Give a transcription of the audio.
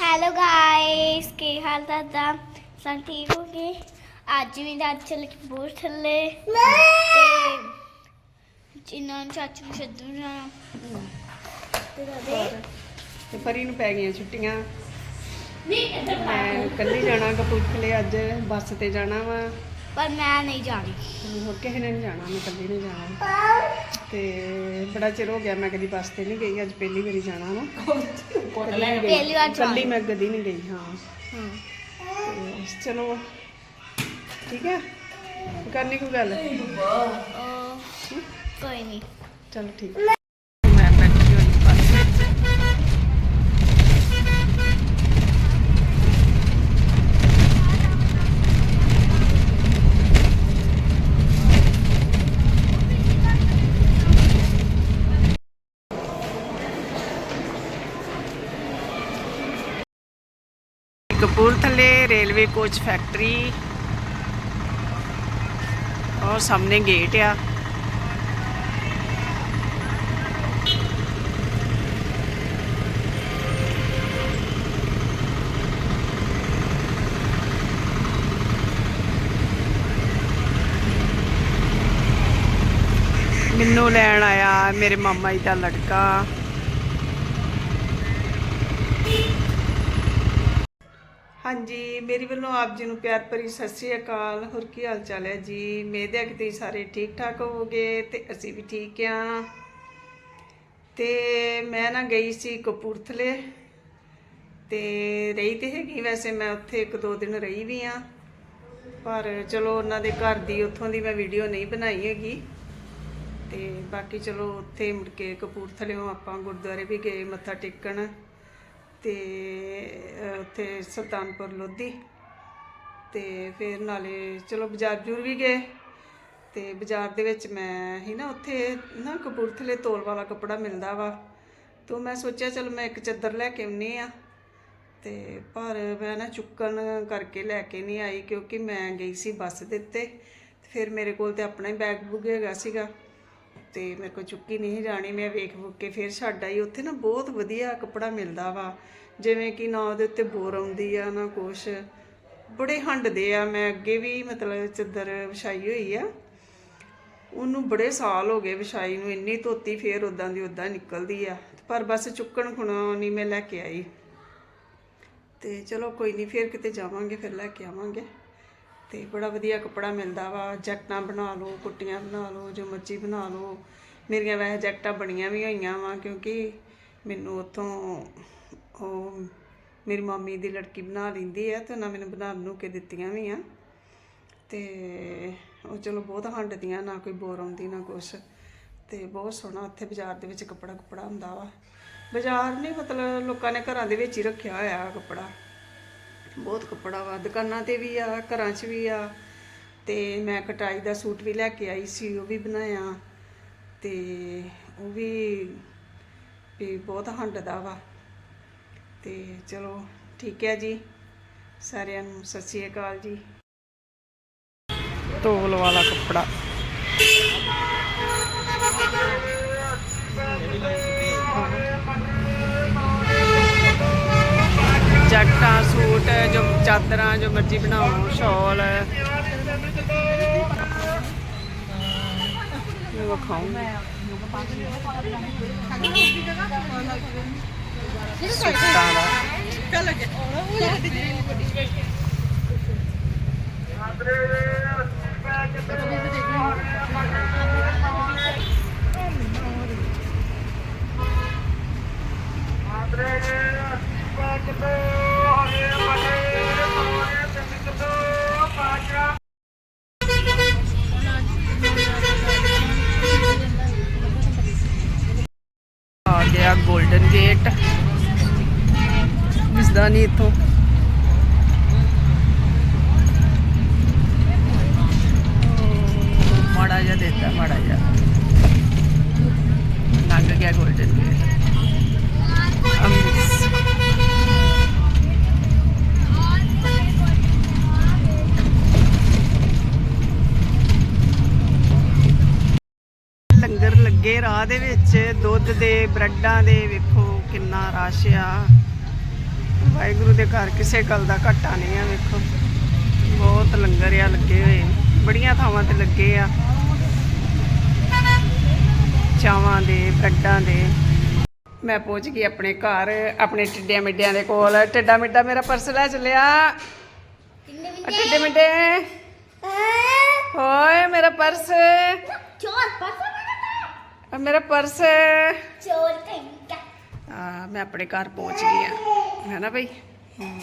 Hello guys ਕੀ ਹਾਲ ਤੁਹਾਡਾ? ਸਭ ਠੀਕ ਹੋ ਗਏ? ਅੱਜ ਵੀ ਰਾਤ ਚੱਲ ਕੇ ਬੋਰ ਥੱਲੇ। ਤੇ ਜਿਨ੍ਹਾਂ ਨੂੰ ਚਾਚੂ ਨੂੰ ਛੱਡਣਾ ਤੇ ਦਾਦੇ ਤੇ ਪਰੀ ਨੂੰ ਪੈ ਗਈਆਂ ਛੁੱਟੀਆਂ। ਨਹੀਂ ਇੱਧਰ ਮੈਂ ਕੱਲੀ ਜਾਣਾ ਕਪੂਰਥਲੇ ਅੱਜ ਬੱਸ ਤੇ ਜਾਣਾ ਵਾ। ਪਰ ਮੈਂ ਨਹੀਂ ਜਾਣੀ। ਹੋਰ ਕਿਸੇ ਨੇ ਨਹੀਂ ਜਾਣਾ ਮੈਂ ਕੱਲੀ ਨੇ ਜਾਣਾ। ਤੇ ਬੜਾ ਚਿਰ ਹੋ ਗਿਆ ਮੈਂ ਕਦੀ ਬੱਸ ਤੇ ਨਹੀਂ ਗਈ ਅੱਜ ਪਹਿਲੀ ਵਾਰੀ ਜਾਣਾ ਵਾ। ਪਹਿਲੀ ਵਾਰ ਕੱਲੀ ਜਾਣੀ ਮੈਂ ਕਦੀ ਨਹੀਂ ਗਈ ਹਾਂ। ਚਲੋ ਠੀਕ ਹੈ? ਕਰਨੀ ਕੋਈ ਗੱਲ? ਉਹ, ਕੋਈ ਨਹੀਂ। ਚਲੋ ਠੀਕ ਮੈਂ ਬੈਠੀ ਹੋਈ ਬੱਸ ਵਿੱਚ ਕਪੂਰਥਲੇ ਰੇਲਵੇ ਕੋਚ ਫੈਕਟਰੀ। ਔਰ ਸਾਹਮਣੇ ਗੇਟ ਆ। ਮੈਨੂੰ ਲੈਣ ਆਇਆ ਮੇਰੇ ਮਾਮਾ ਜੀ ਦਾ ਲੜਕਾ। ਹਾਂਜੀ, ਮੇਰੀ ਵੱਲੋਂ ਆਪ ਜੀ ਨੂੰ ਪਿਆਰ ਭਰੀ ਸਤਿ ਸ੍ਰੀ ਅਕਾਲ। ਹੋਰ ਕੀ ਹਾਲ ਚਾਲ ਹੈ ਜੀ? ਉਮੀਦ ਹੈ ਕਿ ਤੁਸੀਂ ਸਾਰੇ ਠੀਕ ਠਾਕ ਹੋਵੋਗੇ ਤੇ ਅਸੀਂ ਵੀ ਠੀਕ ਆ ਤੇ ਮੈਂ ਨਾ ਗਈ ਸੀ ਕਪੂਰਥਲੇ ਤੇ ਰਹੀ ਤੇ ਹੈਗੀ ਵੈਸੇ ਮੈਂ ਉੱਥੇ ਇੱਕ ਦੋ ਦਿਨ ਰਹੀ ਵੀ ਆ ਪਰ ਚਲੋ ਉਹਨਾਂ ਦੇ ਘਰ ਦੀ ਉੱਥੋਂ ਦੀ ਮੈਂ ਵੀਡੀਓ ਨਹੀਂ ਬਣਾਈ ਹੈਗੀ। ਤੇ ਬਾਕੀ ਚਲੋ ਉੱਥੇ ਮੁੜ ਕੇ ਕਪੂਰਥਲਿਓਂ ਆਪਾਂ ਗੁਰਦੁਆਰੇ ਵੀ ਗਏ, ਮੱਥਾ ਟੇਕਣ। ਤੇ ਉੱਥੇ ਸੁਲਤਾਨਪੁਰ ਲੋਧੀ। ਤੇ ਫਿਰ ਨਾਲੇ ਚਲੋ ਬਾਜ਼ਾਰ ਜੂਰ ਵੀ ਗਏ। ਤੇ ਬਾਜ਼ਾਰ ਦੇ ਵਿੱਚ ਮੈਂ ਹੀ ਨਾ ਉੱਥੇ ਨਾ ਕਪੂਰਥਲੇ ਤੋਲ ਵਾਲਾ ਕੱਪੜਾ ਮਿਲਦਾ ਵਾ। ਤੋ ਮੈਂ ਸੋਚਿਆ ਚਲ ਮੈਂ ਇੱਕ ਚੱਦਰ ਲੈ ਕੇ ਆਉਣੀ ਆ ਤੇ ਪਰ ਮੈਂ ਨਾ ਚੁੱਕਣ ਕਰਕੇ ਲੈ ਕੇ ਨਹੀਂ ਆਈ ਕਿਉਂਕਿ ਮੈਂ ਗਈ ਸੀ ਬੱਸ ਦੇ ਉੱਤੇ। ਫਿਰ ਮੇਰੇ ਕੋਲ ਤੇ ਆਪਣਾ ਹੀ ਬੈਗ ਬੁੱਗ ਹੈਗਾ ਸੀਗਾ। ਤੇ ਮੇਰੇ ਕੋਲ ਚੁੱਕੀ ਨਹੀਂ ਜਾਣੀ, ਮੈਂ ਵੇਖ ਵੁੱਕ ਕੇ ਫਿਰ ਛੱਡ ਆਈ ਉੱਥੇ ਨਾ ਬਹੁਤ ਵਧੀਆ ਕੱਪੜਾ ਮਿਲਦਾ ਵਾ। ਜਿਵੇਂ ਕਿ ਨਾ ਉਹਦੇ ਉੱਤੇ ਬੋਰ ਆਉਂਦੀ ਆ, ਨਾ ਕੁਛ। ਬੜੇ ਹੰਡਦੇ ਆ, ਮੈਂ ਅੱਗੇ ਵੀ ਮਤਲਬ ਚੱਦਰ ਵਿਛਾਈ ਹੋਈ ਆ। ਉਹਨੂੰ ਬੜੇ ਸਾਲ ਹੋ ਗਏ ਵਿਛਾਈ ਨੂੰ, ਇੰਨੀ ਧੋਤੀ ਫੇਰ ਉਦਾਂ ਦੀ ਉਦਾਂ ਨਿਕਲਦੀ ਆ। ਪਰ ਬਸ ਚੁੱਕਣ ਖੁਣਾ ਨਹੀਂ ਮੈਂ ਲੈ ਕੇ ਆਈ। ਤੇ ਚਲੋ ਕੋਈ ਨਹੀਂ, ਫਿਰ ਕਿਤੇ ਜਾਵਾਂਗੇ, ਫਿਰ ਲੈ ਕੇ ਆਵਾਂਗੇ। ਤੇ ਬੜਾ ਵਧੀਆ ਕੱਪੜਾ ਮਿਲਦਾ ਵਾ। ਜੈਕਟਾਂ ਬਣਾ ਲਓ ਕੁੱਟੀਆਂ ਬਣਾ ਲਓ, ਜੋ ਮਰਜ਼ੀ ਬਣਾ ਲਓ। ਮੇਰੀਆਂ ਵੈਸੇ ਜੈਕਟਾਂ ਬਣੀਆਂ ਵੀ ਹੋਈਆਂ ਵਾ ਕਿਉਂਕਿ ਮੈਨੂੰ ਉੱਥੋਂ ਉਹ ਮੇਰੀ ਮਾਮੀ ਦੀ ਲੜਕੀ ਬਣਾ ਲੈਂਦੀ ਆ ਤੇ ਉਹਨਾਂ ਮੈਨੂੰ ਬਣਾ ਬਨੂ ਕੇ ਦਿੱਤੀਆਂ ਵੀ ਆ। ਤੇ ਉਹ ਚਲੋ ਬਹੁਤ ਹੰਡਦੀਆਂ, ਨਾ ਕੋਈ ਬੋਰ ਆਉਂਦੀ, ਨਾ ਕੁਛ। ਤੇ ਬਹੁਤ ਸੋਹਣਾ ਉੱਥੇ ਬਾਜ਼ਾਰ ਦੇ ਵਿੱਚ ਕੱਪੜਾ ਕੁਪੜਾ ਹੁੰਦਾ ਵਾ। ਬਾਜ਼ਾਰ ਨਹੀਂ ਮਤਲਬ ਲੋਕਾਂ ਨੇ ਘਰਾਂ ਦੇ ਵਿੱਚ ਹੀ ਰੱਖਿਆ ਹੋਇਆ ਕੱਪੜਾ। ਬਹੁਤ ਕੱਪੜਾ ਵਾ, ਦੁਕਾਨਾਂ ਤੇ ਵੀ ਆ, ਘਰਾਂ 'ਚ ਵੀ ਆ। ਤੇ ਮੈਂ ਕਟਾਈ ਦਾ ਸੂਟ ਵੀ ਲੈ ਕੇ ਆਈ ਸੀ, ਉਹ ਵੀ ਬਣਾਇਆ। ਤੇ ਉਹ ਵੀ ਵੀ ਬਹੁਤ ਹੰਡਦਾ ਵਾ। ਤੇ ਚਲੋ, ਠੀਕ ਹੈ ਜੀ। ਸਾਰਿਆਂ ਨੂੰ ਸਤਿ ਸ਼੍ਰੀ ਅਕਾਲ ਜੀ। ਤੋਲ ਵਾਲਾ ਕੱਪੜਾ ਜੈਕਟਾਂ ਸੂਟ ਜੋ ਚਾਦਰਾਂ ਜੋ ਮਰਜ਼ੀ ਬਣਾਓ ਸ਼ਾਲ ਇਹ ਵਿਖਾਉਂ ਸੂਟਾਂ ਦਾ। ਆ ਗਿਆ ਗੇਟ ਦਿਸਦਾ ਨਹੀਂ ਇੱਥੋਂ ਲੰਗਰ ਲੱਗੇ ਰਾਹ ਦੇ ਵਿੱਚ ਦੁੱਧ ਦੇ ਬ੍ਰੈਡਾਂ ਦੇ ਵੇਖੋ ਕਿੰਨਾ ਰਸ਼ ਆ। ਵਾਹਿਗੁਰੂ ਦੇ ਘਰ ਕਿਸੇ ਗੱਲ ਦਾ ਘਾਟਾ ਨਹੀਂ ਆ ਵੇਖੋ। ਬਹੁਤ ਲੰਗਰ ਆ ਲੱਗੇ ਹੋਏ। ਬੜੀਆਂ ਥਾਵਾਂ ਤੇ ਲੱਗੇ ਆ। ਚਾਵਾਂ ਦੇ ਬ੍ਰੈਡਾਂ ਦੇ। ਮੈਂ ਪਹੁੰਚ ਗਈ ਆਪਣੇ ਘਰ ਆਪਣੇ ਟਿੱਡਿਆਂ ਮਿੱਡਿਆਂ ਦੇ ਕੋਲ। ਟਿੱਡਾ ਮਿੱਡਾ ਮੇਰਾ ਪਰਸ ਲੈ ਚੱਲਿਆ। ਟਿੱਡੇ ਮਿੱਡੇ। ਓਏ ਮੇਰਾ ਪਰਸ ਚੋਰ ਪਾਸਾ ਆ ਮੇਰਾ ਪਰਸ ਚੋਰ ਕਹੀਂ ਆ ਮੈਂ ਆਪਣੇ ਘਰ ਪਹੁੰਚ ਗਈ ਆ ਹੈ ਨਾ ਬਈ? ਹਮ।